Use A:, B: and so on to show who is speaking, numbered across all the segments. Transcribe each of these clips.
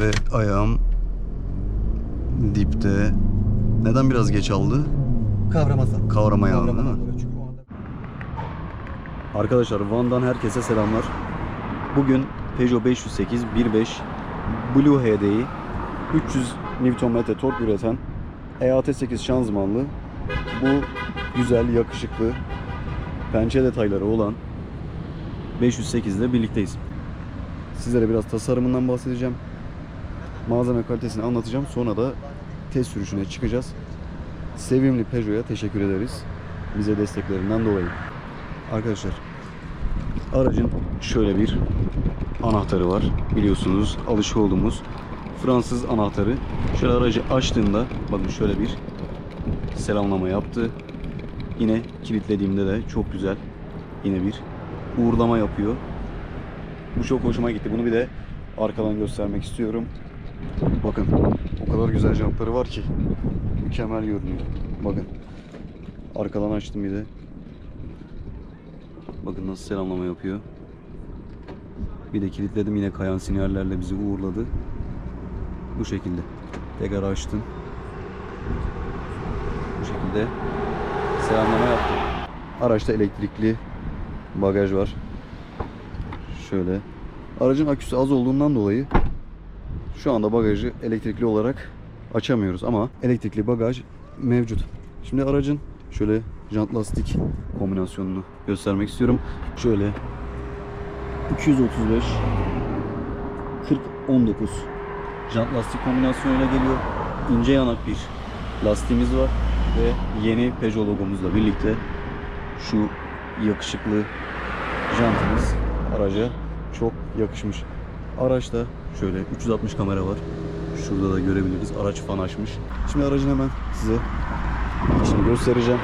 A: Ve ayağım dipte. Neden biraz geç aldı?
B: Kavramasın.
A: Kavramaya aldı değil mi?
B: Kavramadan dolayı. Çünkü o anda
A: Arkadaşlar Van'dan herkese selamlar. Bugün Peugeot 508 1.5 Blue HD'yi 300 Nm tork üreten EAT8 şanzımanlı bu güzel, yakışıklı, pençe detayları olan 508 ile birlikteyiz. Sizlere biraz tasarımından bahsedeceğim. Malzeme kalitesini anlatacağım. Sonra da test sürüşüne çıkacağız. Sevimli Peugeot'a teşekkür ederiz. Bize desteklerinden dolayı. Arkadaşlar Aracın şöyle bir anahtarı var. Biliyorsunuz alışık olduğumuz Fransız anahtarı. Şöyle aracı açtığımda bakın şöyle bir selamlama yaptı. Yine kilitlediğimde de çok güzel yine bir uğurlama yapıyor. Bu çok hoşuma gitti. Bunu bir de arkadan göstermek istiyorum. Bakın o kadar güzel jantları var ki mükemmel görünüyor. Bakın arkadan açtım bir de. Bakın nasıl selamlama yapıyor. Bir de kilitledim yine kayan sinyallerle bizi uğurladı. Bu şekilde. Tekrar açtım. Bu şekilde selamlama yaptım. Araçta elektrikli bagaj var. Şöyle. Aracın aküsü az olduğundan dolayı şu anda bagajı elektrikli olarak açamıyoruz ama elektrikli bagaj mevcut. Şimdi aracın şöyle jant lastik kombinasyonunu göstermek istiyorum. Şöyle 235 40 19 jant lastik kombinasyonuyla geliyor. İnce yanak bir lastiğimiz var ve yeni Peugeot logomuzla birlikte şu yakışıklı jantımız araca çok yakışmış. Araçta şöyle 360 kamera var. Şurada da görebiliriz. Araç fan açmış. Şimdi aracın hemen size içini göstereceğim.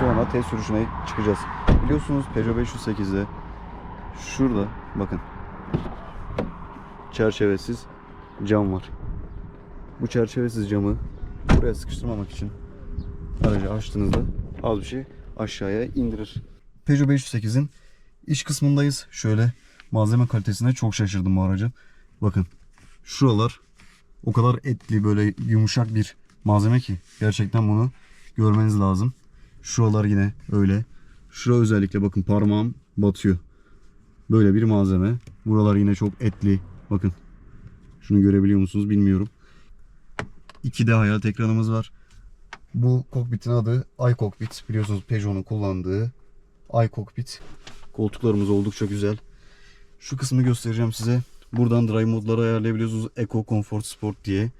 A: Sonra test sürüşüne çıkacağız. Biliyorsunuz Peugeot 508'de şurada bakın çerçevesiz cam var. Bu çerçevesiz camı buraya sıkıştırmamak için aracı açtığınızda az bir şey aşağıya indirir. Peugeot 508'in iç kısmındayız. Şöyle malzeme kalitesine çok şaşırdım bu aracın. Bakın şuralar o kadar etli böyle yumuşak bir malzeme ki gerçekten bunu görmeniz lazım. Şuralar yine öyle. Şura özellikle bakın parmağım batıyor. Böyle bir malzeme. Buralar yine çok etli. Bakın. Şunu görebiliyor musunuz bilmiyorum. 2D hayalet ekranımız var. Bu kokpitin adı iCockpit. Biliyorsunuz Peugeot'un kullandığı iCockpit. Koltuklarımız oldukça güzel. Şu kısmı göstereceğim size. Buradan drive modları ayarlayabiliyorsunuz. Eco, Comfort, Sport diye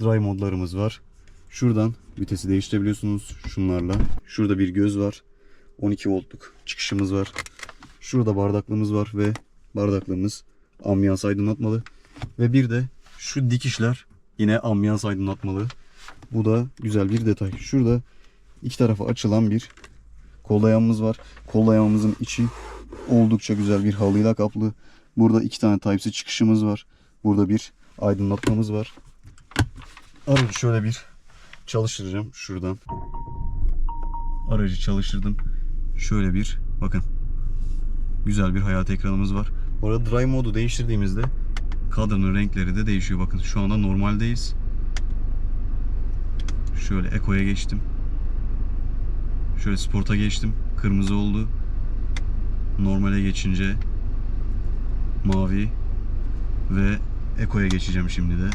A: drive modlarımız var. Şuradan vitesi değiştirebiliyorsunuz şunlarla. Şurada bir göz var. 12 voltluk çıkışımız var. Şurada bardaklığımız var ve bardaklığımız ambiyans aydınlatmalı. Ve bir de şu dikişler yine ambiyans aydınlatmalı. Bu da güzel bir detay. Şurada iki tarafa açılan bir kol var. Kol içi oldukça güzel bir halıyla kaplı. Burada iki tane Type-C çıkışımız var. Burada bir aydınlatmamız var. Aracı şöyle bir çalıştıracağım şuradan. Aracı çalıştırdım. Şöyle bir bakın. Güzel bir hayat ekranımız var. Bu arada Drive modu değiştirdiğimizde kadranın renkleri de değişiyor. Bakın şu anda normaldeyiz. Şöyle Eco'ya geçtim. Şöyle Sport'a geçtim. Kırmızı oldu. Normale geçince mavi ve Eco'ya geçeceğim şimdi de.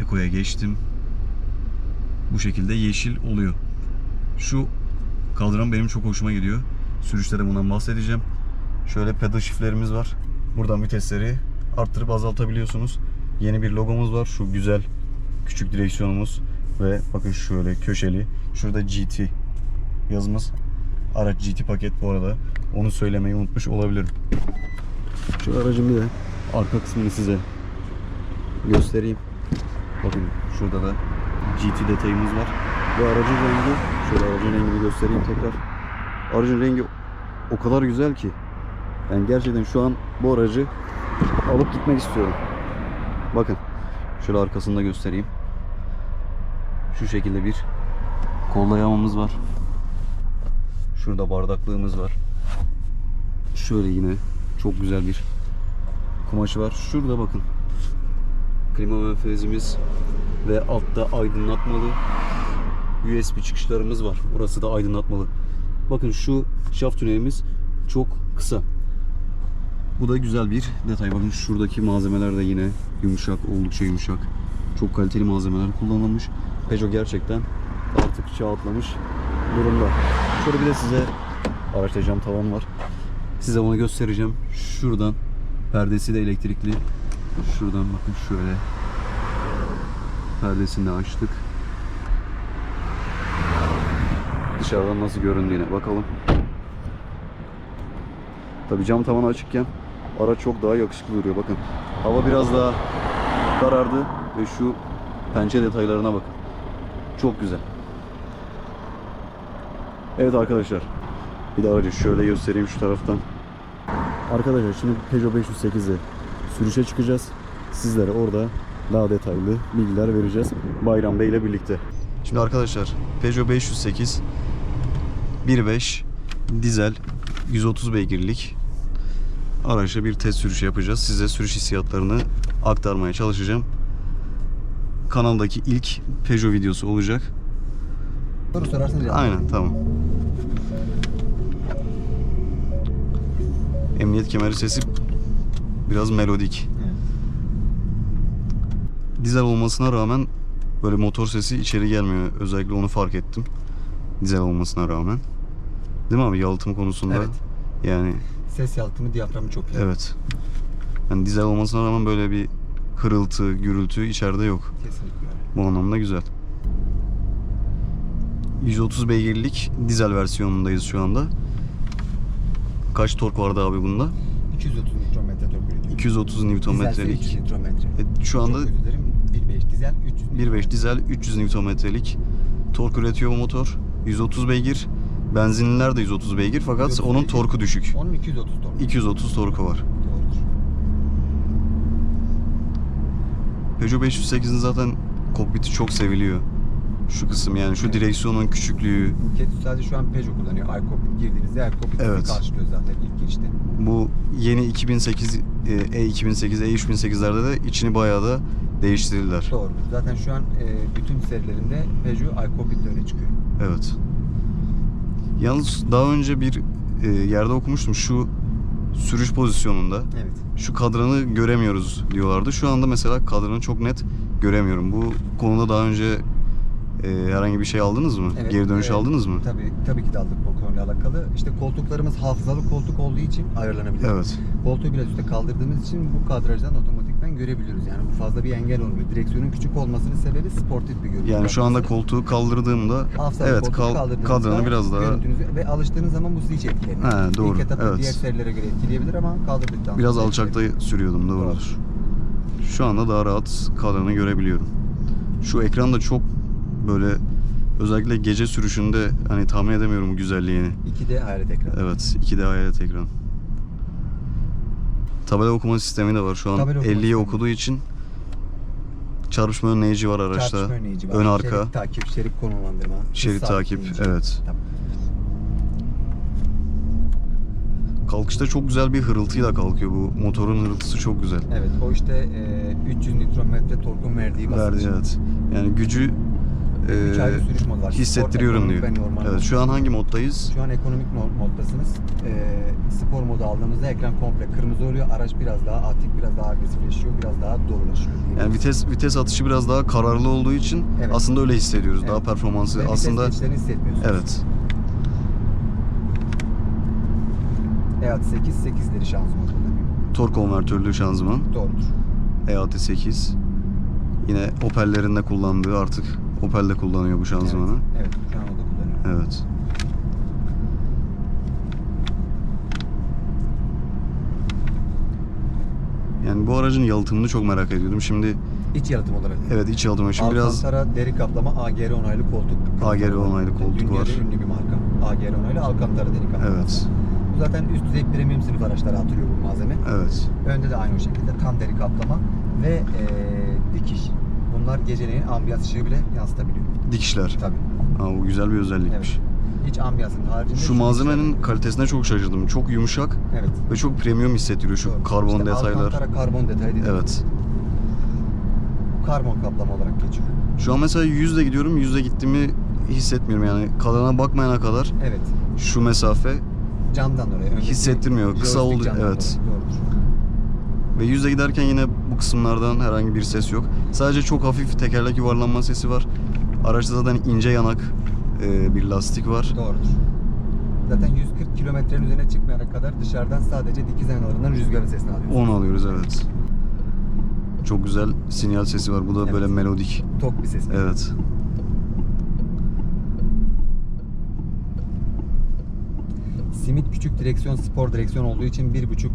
A: Eco'ya geçtim. Bu şekilde yeşil oluyor. Şu kaldıran benim çok hoşuma gidiyor. Sürüşte de bundan bahsedeceğim. Şöyle pedal shiftlerimiz var. Buradan vitesleri arttırıp azaltabiliyorsunuz. Yeni bir logomuz var. Şu güzel küçük direksiyonumuz ve bakın şöyle köşeli. Şurada GT yazımız. Araç GT paket bu arada. Onu söylemeyi unutmuş olabilirim. Şu aracın bir de arka kısmını size göstereyim. Bakın şurada da GT detayımız var. Ve aracın rengi, şöyle aracın rengini göstereyim tekrar. Aracın rengi o kadar güzel ki. Ben gerçekten şu an bu aracı alıp gitmek istiyorum. Bakın. Şöyle arkasını da göstereyim. Şu şekilde bir kollayamamız var. Şurada bardaklığımız var. Şöyle yine çok güzel bir kumaşı var. Şurada bakın. Klima menfezimiz ve altta aydınlatmalı USB çıkışlarımız var. Burası da aydınlatmalı. Bakın şu şaft tünelimiz çok kısa. Bu da güzel bir detay. Bakın şuradaki malzemeler de yine yumuşak, oldukça yumuşak. Çok kaliteli malzemeler kullanılmış. Peugeot gerçekten artık çağ atlamış durumda. Şöyle bir de size araçta cam tavan var. Size onu göstereceğim. Şuradan perdesi de elektrikli. Şuradan bakın şöyle perdesini de açtık. Dışarıdan nasıl göründüğüne bakalım. Tabii cam tavanı açıkken araç çok daha yakışıklı duruyor. Bakın hava biraz daha karardı ve şu pençe detaylarına bakın. Çok güzel. Evet arkadaşlar. Bir de aracı şöyle göstereyim şu taraftan. Arkadaşlar şimdi Peugeot 508'e sürüşe çıkacağız. Sizlere orada daha detaylı bilgiler vereceğiz. Bayram Bey ile birlikte. Şimdi arkadaşlar Peugeot 508 1.5 dizel 130 beygirlik araçla bir test sürüşü yapacağız. Size sürüş hissiyatlarını aktarmaya çalışacağım. Kanaldaki ilk Peugeot videosu olacak.
B: Soru sorarsınız.
A: Aynen tamam. Emniyet kemeri sesi biraz melodik.
B: Evet.
A: Dizel olmasına rağmen böyle motor sesi içeri gelmiyor. Özellikle onu fark ettim. Dizel olmasına rağmen. Değil mi abi yalıtım konusunda?
B: Evet.
A: Yani
B: Ses yalıtımı diyaframı çok iyi.
A: evet. Yani dizel olmasına rağmen böyle bir hırıltı, gürültü içeride yok.
B: Kesinlikle.
A: Bu anlamda güzel. 130 beygirlik dizel versiyonundayız şu anda. Kaç tork vardı abi bunda?
B: 230 Nm tork üretiyor.
A: 230
B: Dizel ise
A: Nm'lik.
B: 300 Nm.
A: E, şu anda
B: Çok özür dilerim. 1.5 dizel 300
A: 1.5 dizel 300 Nm'lik tork üretiyor bu motor. 130 beygir. Benzinliler de 130 beygir fakat
B: 130
A: onun
B: beygir.
A: torku düşük.
B: Onun 230 tork.
A: 230 torku var.
B: Doğrudur.
A: Peugeot 508'in zaten kokpiti çok seviliyor. Şu kısım yani şu
B: Evet.
A: direksiyonun küçüklüğü,
B: Ülkede sadece şu an Peugeot kullanıyor. iCockpit girdiğinizde iCockpit
A: Evet.
B: karşılıyor zaten ilk girişte.
A: bu yeni 2008 e, E2008, E3008'lerde de içini bayağı da değiştirdiler.
B: Doğrudur. Zaten şu an e, bütün serilerinde Peugeot iCockpit öne çıkıyor.
A: Evet. Yalnız daha önce bir e, yerde okumuştum şu sürüş pozisyonunda
B: Evet.
A: şu kadranı göremiyoruz diyorlardı. Şu anda mesela kadranı çok net göremiyorum. Bu konuda daha önce e, herhangi bir şey aldınız mı?
B: Evet,
A: Geri dönüş
B: e,
A: aldınız mı?
B: Tabii tabii ki de aldık bu konuyla alakalı. İşte koltuklarımız hafızalı koltuk olduğu için ayarlanabilir.
A: Evet.
B: Koltuğu biraz üstte kaldırdığımız için bu kadrajdan otomatikman görebiliyoruz. Yani bu fazla bir engel olmuyor. Direksiyonun küçük olmasının sebebi sportif bir görüntü.
A: Yani şu anda koltuğu kaldırdığımda
B: Hafızalı
A: evet kal, kadranı biraz daha
B: ve alıştığınız zaman bu sizi hiç etkilemiyor.
A: He, doğru,
B: İlk etapta
A: evet.
B: diğer serilere göre etkileyebilir ama kaldırdıktan
A: biraz alçakta sürüyordum doğrudur. Şu anda daha rahat kadranı görebiliyorum. Şu ekran da çok böyle özellikle gece sürüşünde hani tahmin edemiyorum güzelliğini.
B: 2D hayalet ekran.
A: Evet, 2D hayalet ekran. Tabela okuma sistemi de var şu an.
B: Tabela okuma
A: 50'yi
B: sistemi.
A: okuduğu için çarpışma önleyici var araçta.
B: Çarpışma önleyici var.
A: Ön arka.
B: Şerit takip, şerit konumlandırma.
A: Şerit takip,
B: sabitleyici.
A: evet.
B: Tamam.
A: Kalkışta çok güzel bir hırıltıyla kalkıyor bu. Motorun hırıltısı çok güzel.
B: Evet o işte e, 300 Nm torkun verdiği basınç.
A: Verdi evet. Yani gücü
B: Üç
A: e,
B: ayrı sürüş modu var.
A: hissettiriyorum diyor.
B: normal
A: Evet, şu an hangi moddayız?
B: Şu an ekonomik mo- moddasınız. E, spor modu aldığımızda ekran komple kırmızı oluyor. Araç biraz daha atik, biraz daha agresifleşiyor, biraz daha dolulaşıyor.
A: Yani vites vites atışı biraz daha kararlı olduğu için
B: Evet.
A: aslında öyle hissediyoruz. Daha
B: Evet.
A: performansı
B: Ve
A: aslında
B: vites geçişlerini hissetmiyorsunuz.
A: evet.
B: E 8 8'leri şanzıman kullanıyor.
A: Tork konvertörlü şanzıman.
B: Doğrudur.
A: E68. Yine Opel'lerin de kullandığı artık Opel de kullanıyor bu şanzımanı.
B: Evet, evet şu an o da kullanıyor.
A: Evet. Yani bu aracın yalıtımını çok merak ediyordum. Şimdi
B: İç yalıtım olarak.
A: evet iç yalıtımı şimdi biraz
B: Alcantara deri kaplama AGR onaylı koltuk.
A: AGR onaylı koltuk
B: Dünyada
A: var.
B: ünlü bir marka. AGR onaylı Alcantara deri kaplama.
A: evet.
B: Bu zaten üst düzey premium sınıf araçlara atılıyor bu malzeme.
A: Evet.
B: Önde de aynı o şekilde tam deri kaplama ve eee, dikiş. Bunlar geceleyin ambiyans ışığı bile yansıtabiliyor.
A: Dikişler.
B: Tabii.
A: Ha, bu güzel bir özellikmiş.
B: İç ambiyansın haricinde.
A: Şu malzemenin kalitesine çok şaşırdım. Çok yumuşak
B: Evet.
A: ve çok premium hissettiriyor şu
B: Doğru.
A: karbon
B: İşte
A: detaylar.
B: Alcantara karbon detayı dediğimiz
A: Evet.
B: Karbon kaplama olarak geçiyor.
A: Şu an mesela yüzle gidiyorum. Yüzle gittiğimi hissetmiyorum yani. Kalana bakmayana kadar
B: Evet.
A: şu mesafe
B: Camdan öndeki
A: Hissettirmiyor. Kısa oldu- evet.
B: Doğrudur.
A: Ve yüzle giderken yine bu kısımlardan herhangi bir ses yok. Sadece çok hafif tekerlek yuvarlanma sesi var. Araçta zaten ince yanak e, bir lastik var.
B: Doğrudur. Zaten 140 kilometrenin üzerine çıkmayana kadar dışarıdan sadece dikiz aynalarından rüzgarın sesini alıyoruz.
A: Onu alıyoruz evet. Çok güzel sinyal sesi var. Bu da
B: Evet.
A: böyle melodik.
B: Tok bir ses.
A: Evet.
B: Simit küçük direksiyon, spor direksiyon olduğu için bir buçuk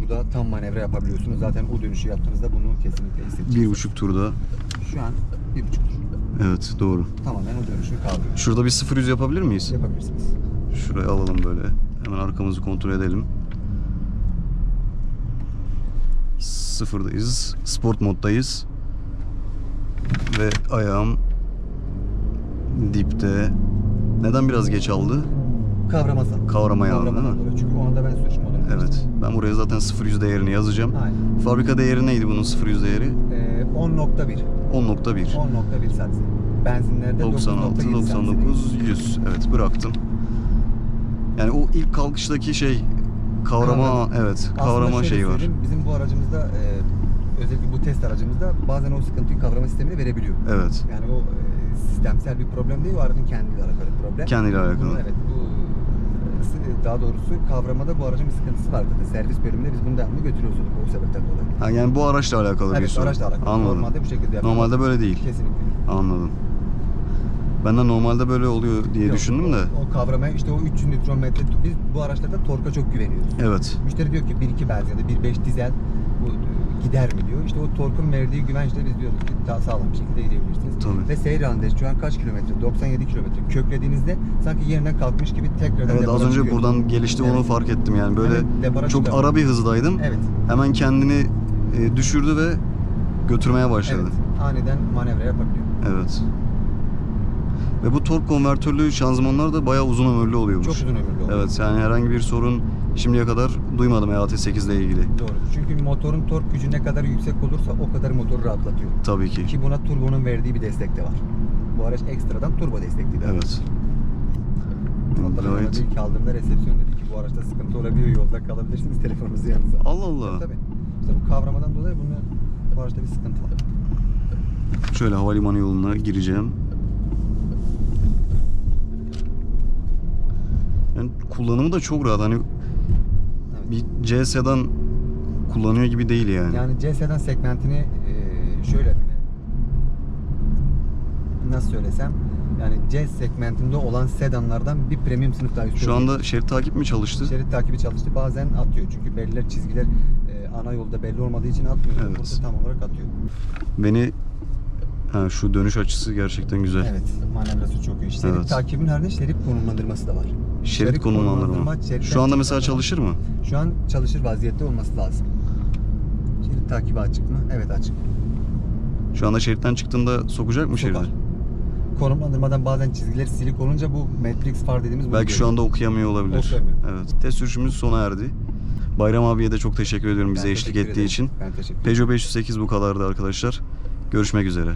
B: turda tam manevra yapabiliyorsunuz. Zaten o dönüşü yaptığınızda bunu kesinlikle hissedeceksiniz.
A: Bir buçuk turda.
B: Şu an bir buçuk tur.
A: Evet doğru.
B: Tamamen o dönüşü kaldırıyor.
A: Şurada bir 0-100 yapabilir miyiz?
B: Yapabilirsiniz.
A: Şuraya alalım böyle. Hemen arkamızı kontrol edelim. Sıfırdayız. Sport moddayız. Ve ayağım dipte. Neden biraz geç aldı?
B: Kavramasal.
A: Kavramaya aldı,
B: Kavramadan
A: değil mi?
B: Çünkü o anda ben sürüş modunu
A: Evet. Ben buraya zaten 0-100 değerini yazacağım.
B: Aynen.
A: Fabrika değeri neydi bunun 0-100 değeri?
B: Ee, 10.1.
A: 10.1.
B: 10.1 sadece. Benzinlerde
A: 96,
B: 9.7
A: 99, 100. Evet bıraktım. Yani o ilk kalkıştaki şey kavrama,
B: Kavram.
A: evet
B: Aslında
A: kavrama şeyi var.
B: Bizim bu aracımızda e, özellikle bu test aracımızda bazen o sıkıntıyı kavrama sistemini verebiliyor.
A: Evet.
B: Yani o e, sistemsel bir problem değil, o aracın kendiyle alakalı problem.
A: Kendiyle alakalı.
B: Bunun, evet bu e, daha doğrusu kavramada bu aracın bir sıkıntısı vardı. Servis bölümünde biz bunu devamlı götürüyoruz o sebepten dolayı.
A: Ha, yani bu araçla alakalı bir
B: Evet
A: sorun.
B: araçla alakalı.
A: Anladım.
B: Normalde bu şekilde yapıyoruz.
A: Normalde böyle değil.
B: Kesinlikle.
A: Anladım. Ben de normalde böyle oluyor diye
B: Yok,
A: düşündüm de.
B: O, o kavramaya işte o 300 Nm biz bu araçlarda torka çok güveniyoruz.
A: Evet.
B: Müşteri diyor ki 1.2 benzin ya da 1.5 dizel bu e, gider mi diyor. İşte o torkun verdiği güvençle biz diyoruz ki daha sağlam bir şekilde gidebilirsiniz.
A: Tabii.
B: Ve seyir halinde şu an kaç kilometre? 97 kilometre. Köklediğinizde sanki yerinden kalkmış gibi tekrardan
A: Evet az önce
B: çıkıyor.
A: buradan gelişti onu
B: Evet.
A: fark ettim yani böyle
B: Evet,
A: çok
B: çıkıyor.
A: ara bir hızdaydım.
B: Evet.
A: Hemen kendini e, düşürdü ve götürmeye başladı.
B: Evet. Aniden manevra yapabiliyor.
A: Evet. Ve bu tork konvertörlü şanzımanlar da bayağı uzun ömürlü oluyormuş.
B: Çok uzun ömürlü oluyor.
A: Evet yani herhangi bir sorun şimdiye kadar duymadım EAT8 ile ilgili.
B: Doğru. Çünkü motorun tork gücü ne kadar yüksek olursa o kadar motoru rahatlatıyor.
A: Tabii ki.
B: Ki buna turbonun verdiği bir destek de var. Bu araç ekstradan turbo destekli. bir araç.
A: Evet.
B: Bana
A: Gayet.
B: ilk aldığımda resepsiyon dedi ki bu araçta sıkıntı olabiliyor yolda kalabilirsiniz telefonunuzu yanınıza. alın."
A: Allah Allah.
B: Tabii, tabii. İşte bu kavramadan dolayı bunu, bu araçta bir sıkıntı var.
A: Şöyle havalimanı yoluna gireceğim. Yani kullanımı da çok rahat. Hani
B: Evet.
A: Bir C sedan kullanıyor gibi değil yani.
B: Yani C sedan segmentini e, şöyle nasıl söylesem yani C segmentinde olan sedanlardan bir premium sınıf daha üstü.
A: Şu anda şerit takip mi çalıştı?
B: şerit takibi çalıştı. Bazen atıyor. Çünkü belliler çizgiler e, ana yolda belli olmadığı için atmıyor.
A: Evet.
B: Burada tam olarak atıyor.
A: Beni ha, şu dönüş açısı gerçekten güzel.
B: Evet. Manevrası çok iyi. Şerit
A: Evet.
B: takibin haricinde şerit konumlandırması da var.
A: Şerit konumlandırma. Şu anda mesela çalışır mı?
B: Şu an çalışır vaziyette olması lazım. Şerit takibi açık mı? Evet açık.
A: Şu anda şeritten çıktığında sokacak mı şeridi?
B: Konumlandırmadan bazen çizgiler silik olunca bu matrix far dediğimiz
A: Belki şu anda okuyamıyor olabilir.
B: Okuyamıyor.
A: Evet. Test sürüşümüz sona erdi. Bayram abiye de çok teşekkür ediyorum bize
B: Ben
A: eşlik
B: teşekkür
A: ettiği
B: ederim.
A: için.
B: Ben teşekkür ederim.
A: Peugeot 508 bu kadardı arkadaşlar. Görüşmek üzere.